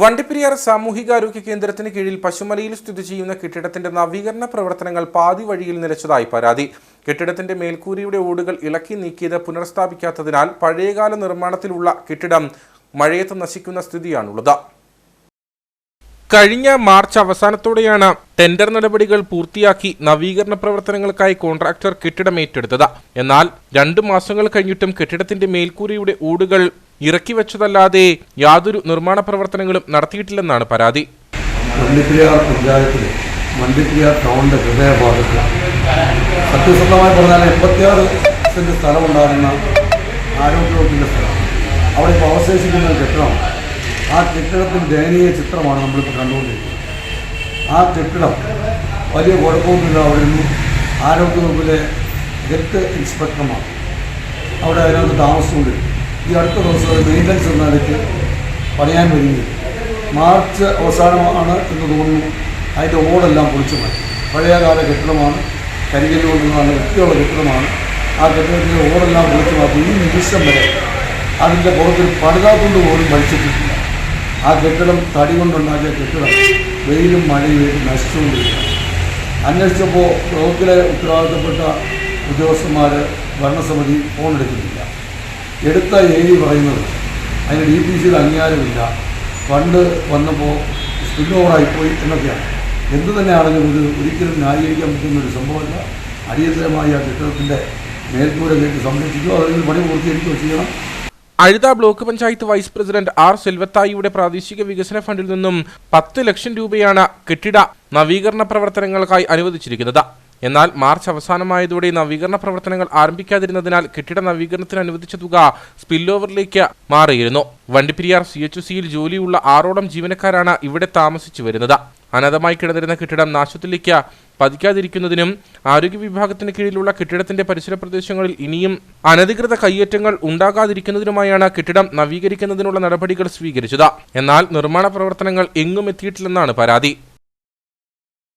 വണ്ടിപ്പെരിയാർ സാമൂഹികാരോഗ്യ കേന്ദ്രത്തിന് കീഴിൽ പശുമലയിൽ സ്ഥിതി ചെയ്യുന്ന കെട്ടിടത്തിന്റെ നവീകരണ പ്രവർത്തനങ്ങൾ പാതി വഴിയിൽ നിലച്ചതായി പരാതി. കെട്ടിടത്തിന്റെ മേൽക്കൂരയുടെ ഓടുകൾ ഇളക്കി നീക്കിയത് പുനർസ്ഥാപിക്കാത്തതിനാൽ പഴയകാല നിർമ്മാണത്തിലുള്ള കെട്ടിടം മഴയത്ത് നശിക്കുന്ന സ്ഥിതിയാണുള്ളത്. കഴിഞ്ഞ മാർച്ച് അവസാനത്തോടെയാണ് ടെൻഡർ നടപടികൾ പൂർത്തിയാക്കി നവീകരണ പ്രവർത്തനങ്ങൾക്കായി കോൺട്രാക്ടർ കെട്ടിടം ഏറ്റെടുത്തത്. എന്നാൽ രണ്ടു മാസങ്ങൾ കഴിഞ്ഞിട്ടും കെട്ടിടത്തിന്റെ മേൽക്കൂരയുടെ ഓടുകൾ ഇറക്കി വെച്ചതല്ലാതെ യാതൊരു നിർമ്മാണ പ്രവർത്തനങ്ങളും നടത്തിയിട്ടില്ലെന്നാണ് പരാതി. വണ്ടിപ്പെരിയാർ പഞ്ചായത്തിൽ വണ്ടിപ്പെരിയാർ ടൗണിന്റെ ഹൃദയഭാഗത്ത് സത്യസന്ധമായി പറഞ്ഞാൽ എൺപത്തിയാറ് സെന്റ് സ്ഥലമുണ്ടായിരുന്ന ആരോഗ്യവകുപ്പിന്റെ സ്ഥലം. അവിടെ ഇപ്പോൾ അവശേഷിക്കുന്ന കെട്ടിടം ആ കെട്ടിടത്തിന്റെ ദയനീയ ചിത്രമാണ് നമ്മളിപ്പോൾ കണ്ടുകൊണ്ടിരിക്കുന്നത്. ആ കെട്ടിടം വലിയ കുഴപ്പമൊന്നുമില്ല. അവിടെ ആരോഗ്യവകുപ്പിലെ ഹെൽത്ത് ഇൻസ്പെക്ടർമാർ അവിടെ അതിനകത്ത് താമസിച്ചുകൊണ്ടിരിക്കും ഈ അടുത്ത ദിവസം മെയിന്റനൻസ് എന്ന നിലയ്ക്ക് പണിയാൻ വരുന്നത് മാർച്ച് അവസാനമാണ് എന്ന് തോന്നുന്നു അതിന്റെ ഓടെല്ലാം പൊളിച്ചു മാറ്റി. പഴയകാല കെട്ടിടമാണ് കരികല്ല് കൊണ്ട് നല്ല വൃത്തിയുള്ള കെട്ടിടമാണ്. ആ കെട്ടിടത്തിന്റെ ഓടെല്ലാം പൊളിച്ചു മാറ്റി. ഈ നിമിഷം വരെ അതിന്റെ പുറത്തിൽ പണിതാക്കൊണ്ട് പോലും വലിച്ചിട്ടില്ല ആ കെട്ടിടം തടി കൊണ്ടുണ്ടാക്കിയ കെട്ടിടം. വെയിലും മഴയും ഏറ്റ് നശിച്ചുകൊണ്ടിരിക്കുകയാണ് അന്വേഷിച്ചപ്പോൾ ബ്ലോക്കിലെ ഉത്തരവാദിത്തപ്പെട്ട ഉദ്യോഗസ്ഥന്മാർ ഭരണസമിതി ഫോൺ എടുക്കുന്നില്ല എടുത്ത ഏരി പറയുന്നത്. അതിന് ഡി പി സിയുടെ അംഗീകാരമില്ല. ഫണ്ട് വന്നപ്പോൾ സ്പിൽ ഓവറായിപ്പോയി എന്നൊക്കെയാണ്. എന്ത് തന്നെയാണെങ്കിലും ഇത് ഒരിക്കലും ന്യായീകരിക്കാൻ പറ്റുന്ന ഒരു സംഭവമല്ല. അടിയന്തരമായി ആ കെട്ടിടത്തിന്റെ മേൽക്കൂര കേട്ട് സംരക്ഷിക്കുകയോ അല്ലെങ്കിൽ പണി പൂർത്തീകരിക്കുകയോ ചെയ്യണം. Azhutha block panchayat vice president R സെൽവത്തായിയുടെ പ്രാദേശിക വികസന ഫണ്ടിൽ നിന്നും പത്ത് ലക്ഷം രൂപയാണ് കെട്ടിട നവീകരണ പ്രവർത്തനങ്ങൾക്കായി അനുവദിച്ചിരിക്കുന്നത്. എന്നാൽ മാർച്ച് അവസാനമായതോടെ നവീകരണ പ്രവർത്തനങ്ങൾ ആരംഭിക്കാതിരുന്നതിനാൽ കെട്ടിട നവീകരണത്തിന് അനുവദിച്ച തുക സ്പില്ലോവറിലേക്ക് മാറിയിരുന്നു. വണ്ടിപ്പെരിയാർ സി എച്ച് സിയിൽ ജോലിയുള്ള ആറോളം ജീവനക്കാരാണ് ഇവിടെ താമസിച്ചു വരുന്നത്. അനന്തമായി കിടന്നിരുന്ന കെട്ടിടം നാശത്തിലേക്ക് പതിക്കാതിരിക്കുന്നതിനും ആരോഗ്യ വിഭാഗത്തിന് കീഴിലുള്ള കെട്ടിടത്തിന്റെ പരിസര പ്രദേശങ്ങളിൽ ഇനിയും അനധികൃത കയ്യേറ്റങ്ങൾ ഉണ്ടാകാതിരിക്കുന്നതിനുമായാണ് കെട്ടിടം നവീകരിക്കുന്നതിനുള്ള നടപടികൾ സ്വീകരിച്ചത്. എന്നാൽ നിർമ്മാണ പ്രവർത്തനങ്ങൾ എങ്ങും എത്തിയിട്ടില്ലെന്നാണ് പരാതി.